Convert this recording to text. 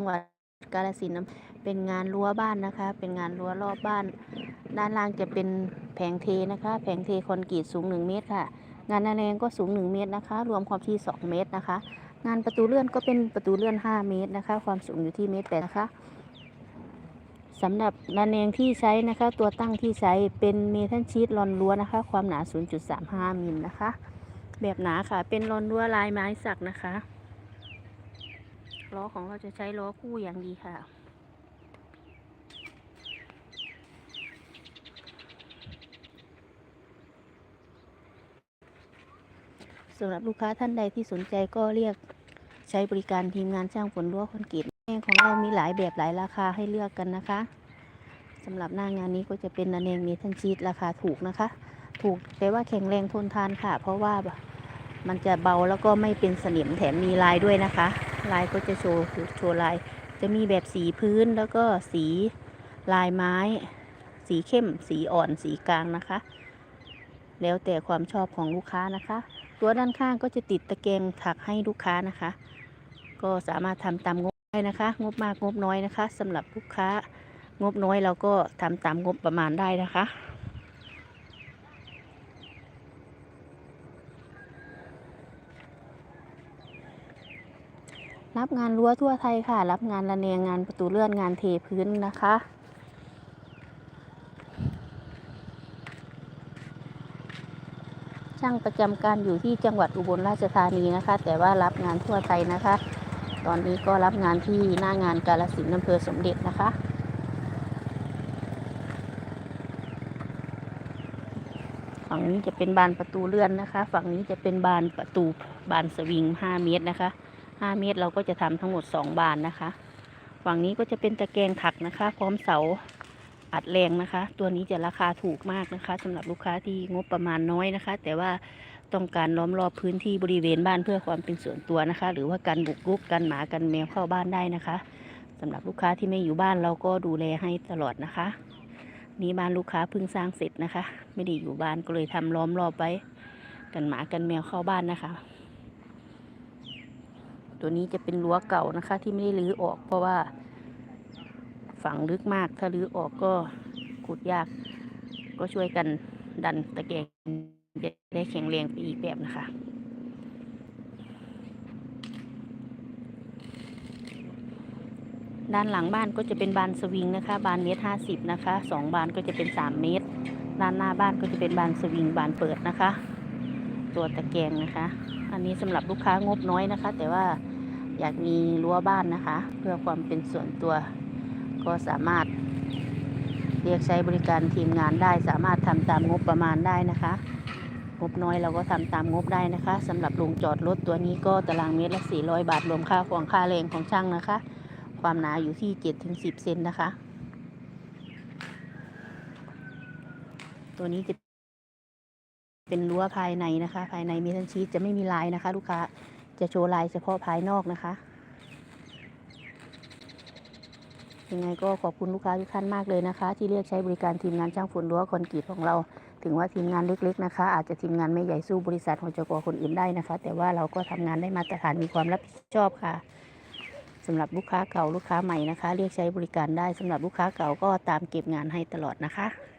งหวัดกาฬสินนะเป็นงานรั้วบ้านนะคะ เป็นงานรั้วรอบบ้าน ด้านล่างจะเป็นแผงเทนะคะ แผงเทคอนกรีตสูง 1 เมตรค่ะ งานแรงก็สูง 1 เมตรนะคะ รวมความที่ 2 เมตรนะคะ งานประตูเลื่อนก็เป็นประตูเลื่อน 5 เมตรนะคะ ความสูงอยู่ที่เมตรแปดนะคะสำหรับระแนงที่ใช้นะคะ ตัวตั้งที่ใช้เป็นเมทัลชีตลอนรั้วนะคะ ความหนา 0.35มิลนะคะ แบบหนาค่ะ เป็นลอนรั้วลายไม้สักนะคะ ล้อของเราจะใช้ล้อคู่อย่างดีค่ะ สำหรับลูกค้าท่านใดที่สนใจก็เรียกใช้บริการทีมงานช่างฝนรั้วคอนกรีตแนงของเรามีหลายแบบหลายราคาให้เลือกกันนะคะสำหรับหน้างานนี้ก็จะเป็นนันเองมีทันชีตราคาถูกนะคะ ถูกแต่ว่าแข็งแรงทนทานค่ะ เพราะว่ามันจะเบาแล้วก็ไม่เป็นสนิมแถมมีลายด้วยนะคะ ลายก็จะโชว์โชว์ลาย จะมีแบบสีพื้นแล้วก็สีลายไม้ สีเข้ม สีอ่อนสีกลางนะคะ แล้วแต่ความชอบของลูกค้านะคะ ตัวด้านข้างก็จะติดตะแกรงถักให้ลูกค้านะคะ ก็สามารถทำตามงบได้นะคะ งบมากงบน้อยนะคะสำหรับลูกค้างบน้อยเราก็ทำตามงบประมาณได้นะคะ รับงานรั้วทั่วไทยค่ะ รับงานระเนียงงานประตูเลื่อนงานเทพื้นนะคะ ช่างประจำการอยู่ที่จังหวัดอุบลราชธานีนะคะ แต่ว่ารับงานทั่วไทยนะคะ ตอนนี้ก็รับงานที่หน้างานกาลสินอำเภอสมเด็จนะคะฝั่งนี้จะเป็นบานประตูเลื่อนนะคะ ฝั่งนี้จะเป็นบานประตูบานสวิง 5 เมตรนะคะ 5 เมตรเราก็จะทำทั้งหมด 2 บานนะคะ ฝั่งนี้ก็จะเป็นตะแกรงถักนะคะ พร้อมเสาอัดแรงนะคะ ตัวนี้จะราคาถูกมากนะคะสำหรับลูกค้าที่งบประมาณน้อยนะคะ แต่ว่าต้องการล้อมรอบพื้นที่บริเวณบ้านเพื่อความเป็นส่วนตัวนะคะ หรือว่าการบุกรุกกันหมากันแมวเข้าบ้านได้นะคะสำหรับลูกค้าที่ไม่อยู่บ้านเราก็ดูแลให้ตลอดนะคะ นี่บ้านลูกค้าเพิ่งสร้างเสร็จนะคะ ไม่ได้อยู่บ้านก็เลยทำล้อมรอบไว้ กันหมากันแมวเข้าบ้านนะคะ ตัวนี้จะเป็นรั้วเก่านะคะ ที่ไม่ได้รื้อออก เพราะว่า ฝังลึกมาก ถ้ารื้อออกก็ขุดยาก ก็ช่วยกันดันตะแกรงจะได้แข็งแรงไปอีกแบบนะคะด้านหลังบ้านก็จะเป็นบานสวิงนะคะ บานเมตรห้าสิบนะคะสองบานก็จะเป็นสามเมตร ด้านหน้าบ้านก็จะเป็นบานสวิงบานเปิดนะคะ ตัวตะแกรงนะคะ อันนี้สำหรับลูกค้างบน้อยนะคะ แต่ว่า อยากมีรั้วบ้านนะคะ เพื่อความเป็นส่วนตัวก็สามารถเรียกใช้บริการทีมงานได้สามารถทำตามงบประมาณได้นะคะ งบน้อยเราก็ทำตามงบได้นะคะสำหรับโรงจอดรถตัวนี้ก็ตารางเมตรละ 400 บาทรวมค่าของค่าแรงของช่างนะคะ ความหนาอยู่ที่ 7-10 เซนนะคะ ตัวนี้จะเป็นรั้วภายในนะคะ ภายในเมทัลชีตจะไม่มีลายนะคะ ลูกค้า จะโชว์ลายเฉพาะภายนอกนะคะ ยังไงก็ขอบคุณลูกค้าทุกท่านมากเลยนะคะ ที่เรียกใช้บริการทีมงานช่างฝนรั้วคอนกรีตของเรา ถึงว่าทีมงานเล็ก ๆ นะคะ อาจจะทีมงานไม่ใหญ่สู้บริษัทของจกคนอื่นได้นะคะ แต่ว่าเราก็ทำงานได้มาตรฐานมีความรับผิดชอบค่ะสำหรับลูกค้าเก่าลูกค้าใหม่นะคะ เรียกใช้บริการได้สำหรับลูกค้าเก่าก็ตามเก็บงานให้ตลอดนะคะ